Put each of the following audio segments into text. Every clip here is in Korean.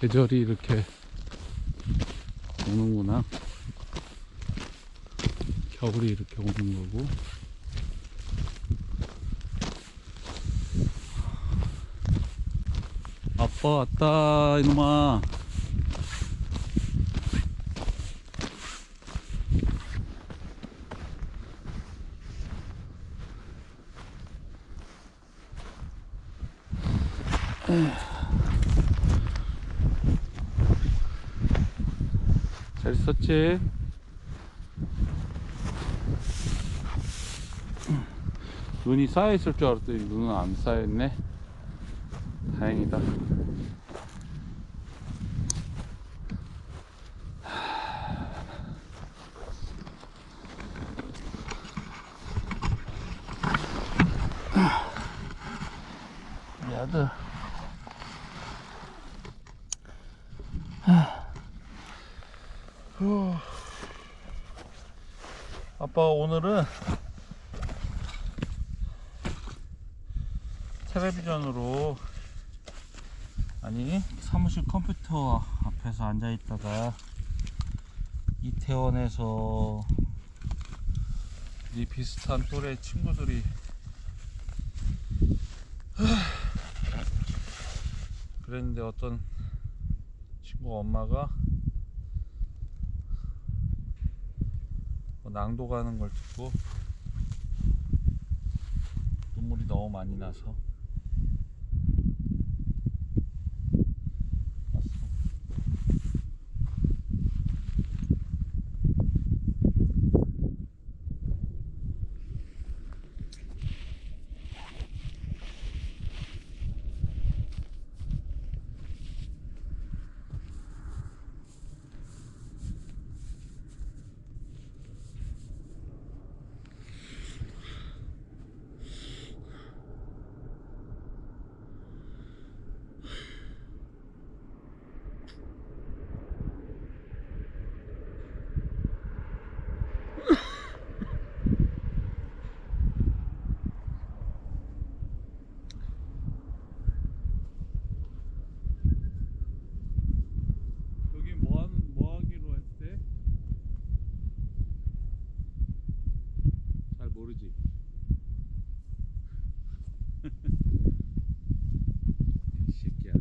계절이 이렇게 오는구나. 겨울이 이렇게 오는 거고. 아빠 왔다, 이놈아. 있었지? 눈이 쌓여있을 줄 알았더니 눈은 안 쌓여있네. 다행이다. 야들 아빠 오늘은 텔레비전으로 아니 사무실 컴퓨터 앞에서 앉아 있다가 이태원에서 이 비슷한 또래 친구들이 그랬는데 어떤 친구 엄마가 낭독하는 걸 듣고 눈물이 너무 많이 나서 왔어. 여기 뭐 하는 뭐 하기로 했대? 잘 모르지. 이 새끼야.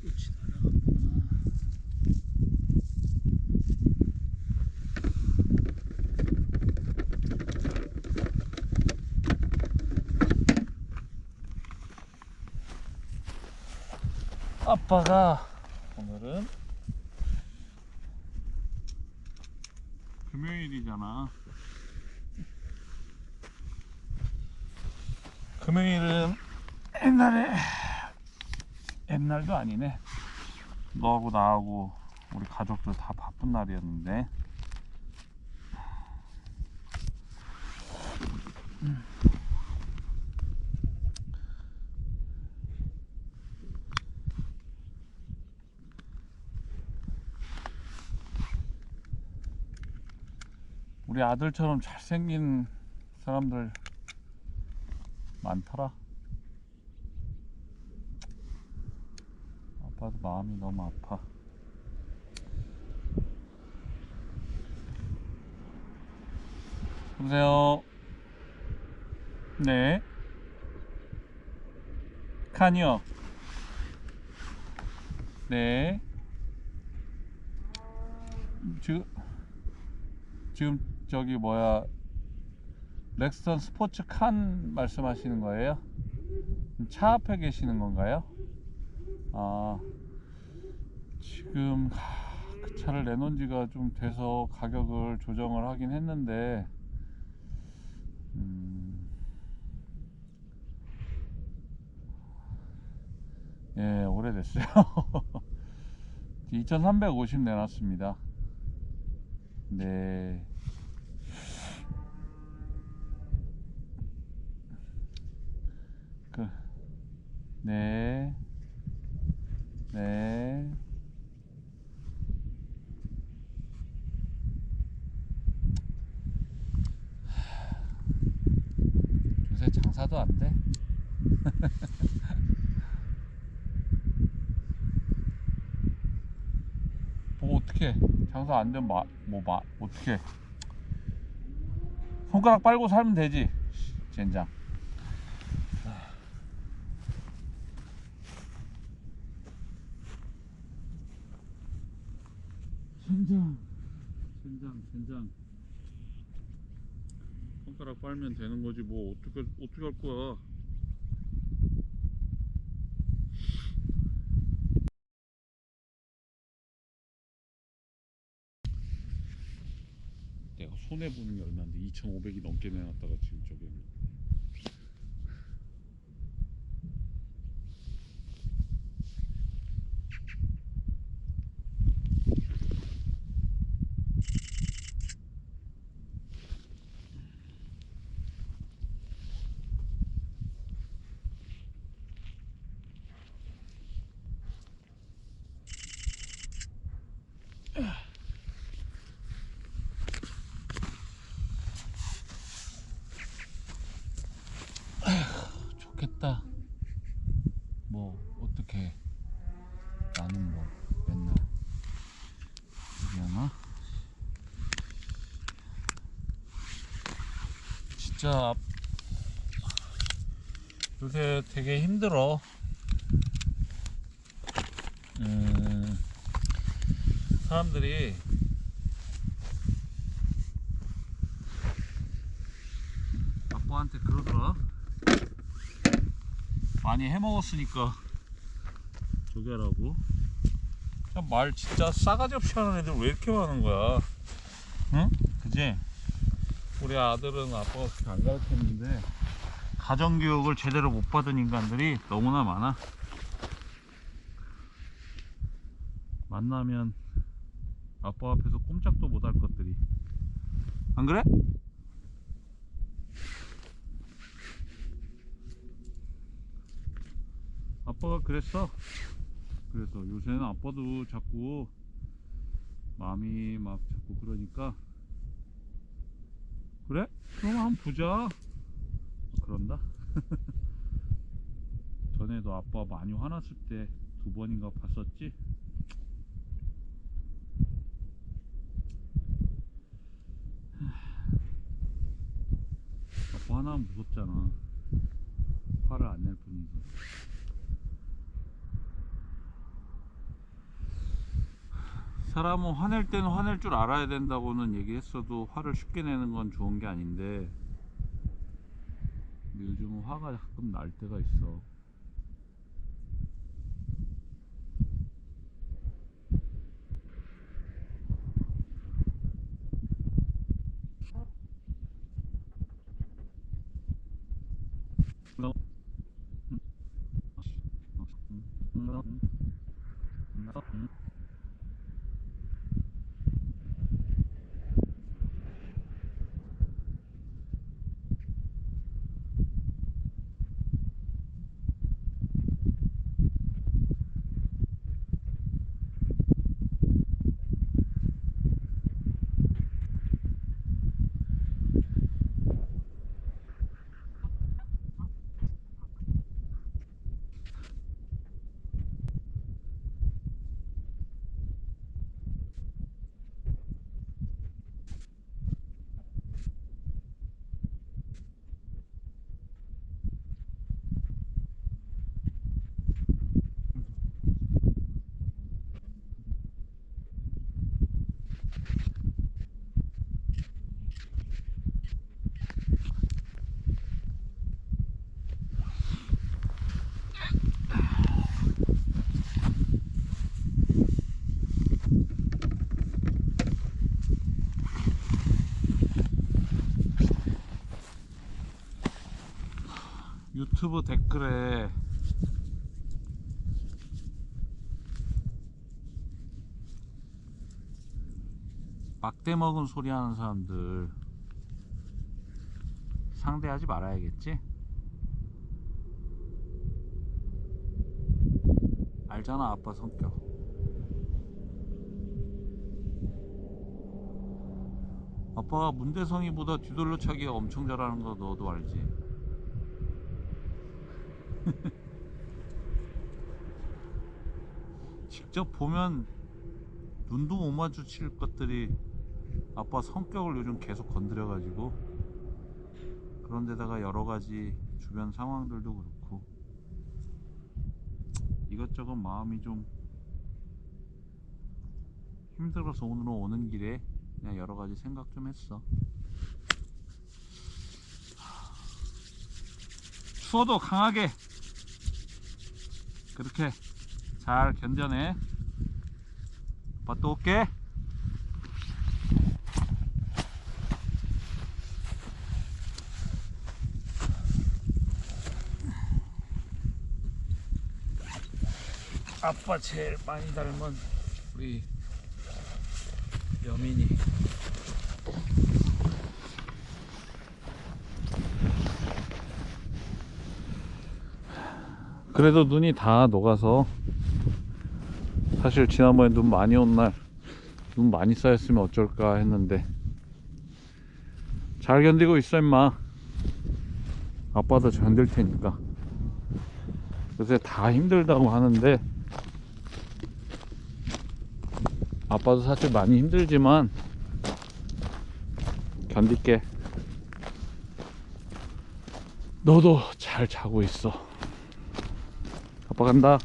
끝이 날아갔구나. 아빠가 오늘은 금요일이잖아. 금요일은 옛날에 옛날도 아니네. 너하고 나하고 우리 가족들 다 바쁜 날이었는데 우리 아들처럼 잘생긴 사람들 많더라. 아빠도 마음이 너무 아파. 여보세요. 네. 칸이요. 네. 지금 지금 저기 뭐야 렉스턴 스포츠 칸 말씀하시는 거예요? 차 앞에 계시는 건가요? 아 지금 하, 그 차를 내놓은 지가 좀 돼서 가격을 조정을 하긴 했는데 음, 예 오래됐어요 2350 내놨습니다 네 그, 네. 네. 장사도 안 돼. 뭐 어떻게 장사 안 되면 마, 뭐 마, 어떻게 손가락 빨고 살면 되지 젠장 젠장. 젠장 젠장. 손가락 빨면 되는 거지 뭐. 어떻게 어떻게 할 거야? 내가 손해 보는 게 얼마인데 2,500이 넘게 내놨다가 지금 저기 했는데. 좋겠다. 뭐 어떻게 나는 뭐 맨날 얘기하나? 진짜 요새 되게 힘들어. 음, 사람들이 아빠한테 그러더라. 많이 해먹었으니까 그냥 말 진짜 싸가지 없이 하는 애들 왜 이렇게 많은 거야 응? 그지? 우리 아들은 아빠가 그렇게 안 가르쳤는데 가정교육을 제대로 못 받은 인간들이 너무나 많아 만나면 아빠 앞에서 꼼짝도 못 할 것들이 안 그래? 아빠가 그랬어. 그래서 요새는 아빠도 자꾸 마음이 막 자꾸 그러니까 그래? 그럼 한번 보자. 그런다. 전에도 아빠 많이 화났을 때 두 번인가 봤었지? 아빠 화나면 무섭잖아. 화를 안 낼 뿐이지. 사람은 화낼 때는 화낼 줄 알아야 된다고는 얘기했어도 화를 쉽게 내는 건 좋은 게 아닌데 근데 요즘은 화가 가끔 날 때가 있어 유튜브 댓글에 막대 먹은 소리 하는 사람들 상대하지 말아야겠지? 알잖아 아빠 성격 아빠가 문대성이보다 뒤돌려 차기가 엄청 잘하는 거 너도 알지? 직접 보면 눈도 못 마주칠 것들이 아빠 성격을 요즘 계속 건드려 가지고 그런데다가 여러 가지 주변 상황들도 그렇고 이것저것 마음이 좀 힘들어서 오늘 오는 길에 그냥 여러 가지 생각 좀 했어. 추워도 강하게 그렇게 잘 견뎌내. 아빠 또 올게. 아빠 제일 많이 닮은 우리 여민이. 그래도 눈이 다 녹아서 사실 지난번에 눈 많이 온 날 눈 많이 쌓였으면 어쩔까 했는데 잘 견디고 있어 임마. 아빠도 견딜 테니까. 요새 다 힘들다고 하는데 아빠도 사실 많이 힘들지만 견딜게. 너도 잘 자고 있어 간다